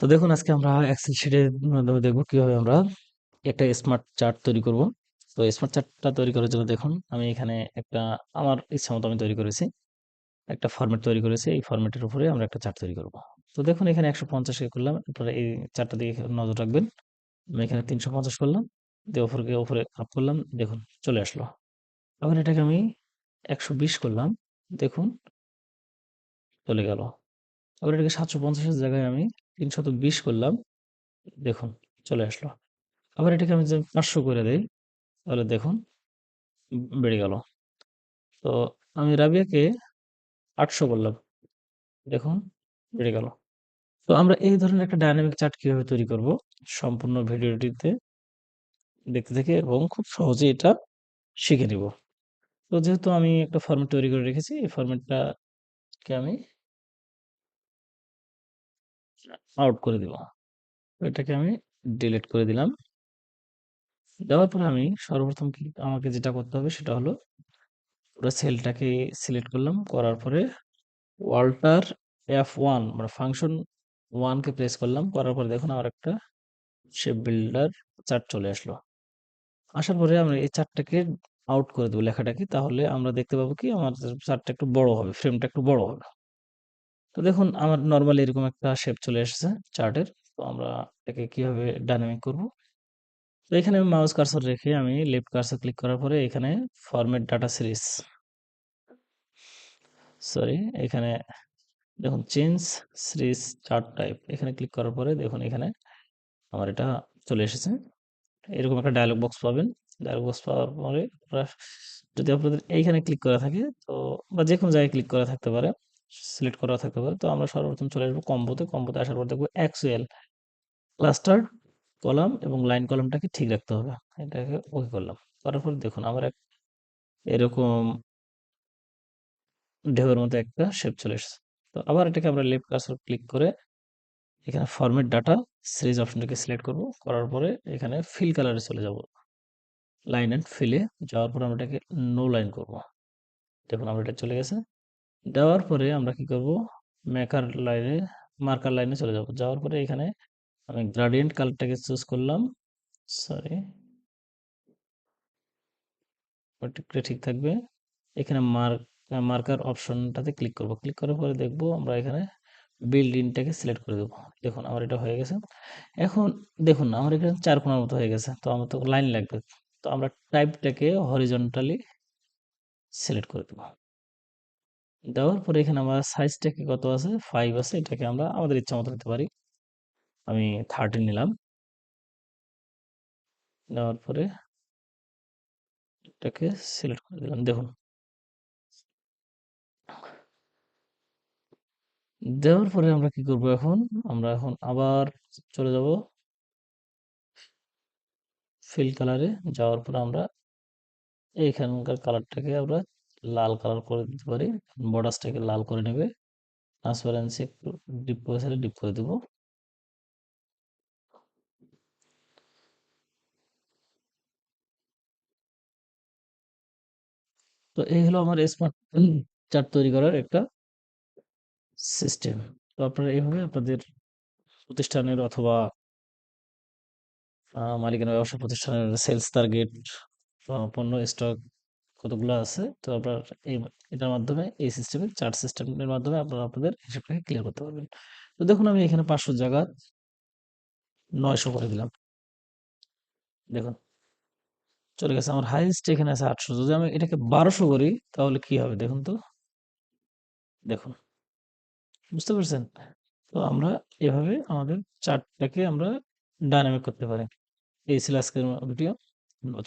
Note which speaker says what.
Speaker 1: তো দেখুন, আজকে আমরা এক্সেল শিটের মাধ্যমে দেখব কীভাবে আমরা একটা স্মার্ট চার্ট তৈরি করব। তো স্মার্ট চার্টটা তৈরি করার জন্য দেখুন, আমি এখানে একটা, আমার ইচ্ছা মতো আমি তৈরি করেছি। একটা ফরম্যাট তৈরি করেছি, এই ফরম্যাটের উপরে আমরা একটা চার্ট তৈরি করব। তো দেখুন, এখানে একশো পঞ্চাশে করলাম, এরপরে এই চারটা দিকে নজর রাখবেন। আমি এখানে তিনশো পঞ্চাশ করলাম, দিয়ে ওপরকে ওপরে আপ করলাম, দেখুন, চলে আসলো। আবার এটাকে আমি একশো বিশ করলাম, দেখুন, চলে গেল। আবার এটাকে সাতশো পঞ্চাশের জায়গায় আমি তিনশত বিশ করলাম। দেখুন, চলে আসলো। আবার এটাকে আমি যদি পাঁচশো করে দেই, তাহলে দেখুন, বেড়ে গেল। তো আমি রাবিয়াকে আটশো করলাম। দেখুন, বেড়ে গেল। তো আমরা এই ধরনের একটা ডায়নামিক চার্ট কীভাবে তৈরি করব, সম্পূর্ণ ভিডিওটিতে দেখতে থেকে এবং খুব সহজে এটা শিখে নিব। তো যেহেতু আমি একটা ফরম্যাট তৈরি করে রেখেছি, এই ফরম্যাটটাকে আমি আউট করে দিব। এটাকে আমি ডিলিট করে দিলাম। দেওয়ার পরে আমি সর্বপ্রথম কি আমাকে যেটা করতে হবে সেটা হলো পুরো সেলটাকে সিলেক্ট করলাম। করার পরে ওয়াল্টার এফ ওয়ান মানে ফাংশন ওয়ানকে প্রেস করলাম। করার পরে দেখুন আমার একটা শেপ বিল্ডার চার্ট চলে আসলো। আসার পরে আমরা এই চার্টটাকে আউট করে দেবো লেখাটাকে। তাহলে আমরা দেখতে পাবো কি আমার চার্টটা একটু বড় হবে ফ্রেমটা একটু বড় হবে। তো দেখুন, আমার নর্মালি এরকম একটা শেপ চলে এসেছে চার্টের তো আমরা এটাকে কীভাবে ডাইনামিক করব? তো এখানে আমি মাউস কার্সর রেখে আমি লেফট কার্সর ক্লিক করার পরে এখানে ফরম্যাট ডাটা সিরিজ সরি এখানে দেখুন চেঞ্জ সিরিজ চার্ট টাইপ এখানে ক্লিক করার পরে দেখুন, এখানে আমার এটা চলে এসেছে। এরকম একটা ডায়লগ বক্স পাবেন। ডায়লগ বক্স পাওয়ার পরে যদি আপনাদের এইখানে ক্লিক করা থাকে, তো বা যে কোনো জায়গায় ক্লিক করা থাকতে পারে। সিলেক্ট করা থাকতে পারে। তো আমরা সর্বপ্রথম চলে আসব কম্বোতে। কম্বোতে আসার পর দেখব এক্সুএল ক্লাস্টার কলাম এবং লাইন কলামটাকে ঠিক রাখতে হবে। এটাকে ওকে করলাম। করার পর দেখুন আমার এক এরকম ঢেউয়ের মতো একটা শেপ চলে এসেছে। তো আবার এটাকে আমরা লেফট কার্সর ক্লিক করে এখানে ফরম্যাট ডাটা সিরিজ অপশনটাকে সিলেক্ট করব। করার পরে এখানে ফিল কালারে চলে যাব। লাইন অ্যান্ড ফিলে যাওয়ার পরে আমরা এটাকে নো লাইন করব। দেখুন, আমরা এটা চলে গেছে। দেওয়ার পরে আমরা কি করব? মেকার লাইনে মার্কার লাইনে চলে যাব। যাওয়ার পরে এখানে আমি গ্রাডিয়েন্ট কালারটাকে চুজ করলাম। সরি ওটা ঠিক থাকবে। এখানে মার্ক মার্কার অপশনটাতে ক্লিক করব। ক্লিক করার পরে দেখব আমরা এখানে বিল্ড ইনটাকে সিলেক্ট করে দেবো। দেখুন, আমার এটা হয়ে গেছে। এখন দেখুন, আমার এখানে চার কোণার মতো হয়ে গেছে। তো আমার তো লাইন লাগবে। তো আমরা টাইপটাকে হরিজন্টালি সিলেক্ট করে দেবো। দেওয়ার পরে এখানে আমার সাইজটাকে কত আছে? ফাইভ আছে। এটাকে আমরা আমাদের ইচ্ছা মতো নিতে পারি। আমি থার্টি নিলাম। দেওয়ার পরে এটাকে সিলেক্ট করে দিলাম। দেখুন। দেওয়ার পরে আমরা কি করব এখন? আমরা এখন আবার চলে যাব ফিল কালারে যাওয়ার পরে আমরা এইখানকার কালারটাকে আমরা লাল কালার করে দিতে পারি। বর্ডার্সটাকে লাল করে নেবে। ট্রান্সপারেন্সি একটু ডিপ করে সাইডে ডিপ করে দেবো। তো এই হলো আমার স্মার্ট চার্ট তৈরি করার একটা সিস্টেম তো আপনারা এইভাবে আপনাদের প্রতিষ্ঠানের অথবা মালিকানা ব্যবসা প্রতিষ্ঠানের সেলস টার্গেট পণ্য স্টক কতগুলো আছে? তো আপনার এই এটার মাধ্যমে এই সিস্টেমের চার্ট সিস্টেমের মাধ্যমে আপনারা আপনাদের হিসাবটাকে ক্লিয়ার করতে পারবেন। তো দেখুন আমি এখানে পাঁচশো জায়গা নয়শো করে দিলাম। দেখুন, চলে গেছে আমার হাইয়েস্ট এখানে আছে আটশো। যদি আমি এটাকে বারোশো করি, তাহলে কি হবে দেখুন তো? দেখুন, বুঝতে পারছেন? তো আমরা এভাবে আমাদের চার্টটাকে আমরা ডাইনামিক করতে পারি। এই ছিল আজকের ভিডিও ধন্যবাদ।